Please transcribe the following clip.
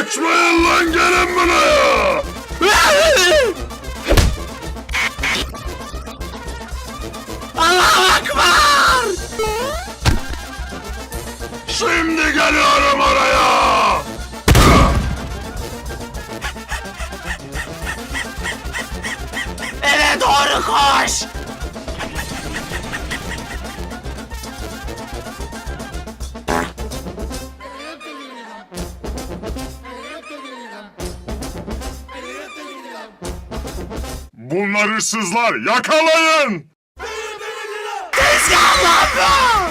Kaçmayın lan gelin buraya. Allahu Ekber! Şimdi geliyorum oraya. Eve doğru koş! Bunlar hırsızlar yakalayın. Tezgahlanma!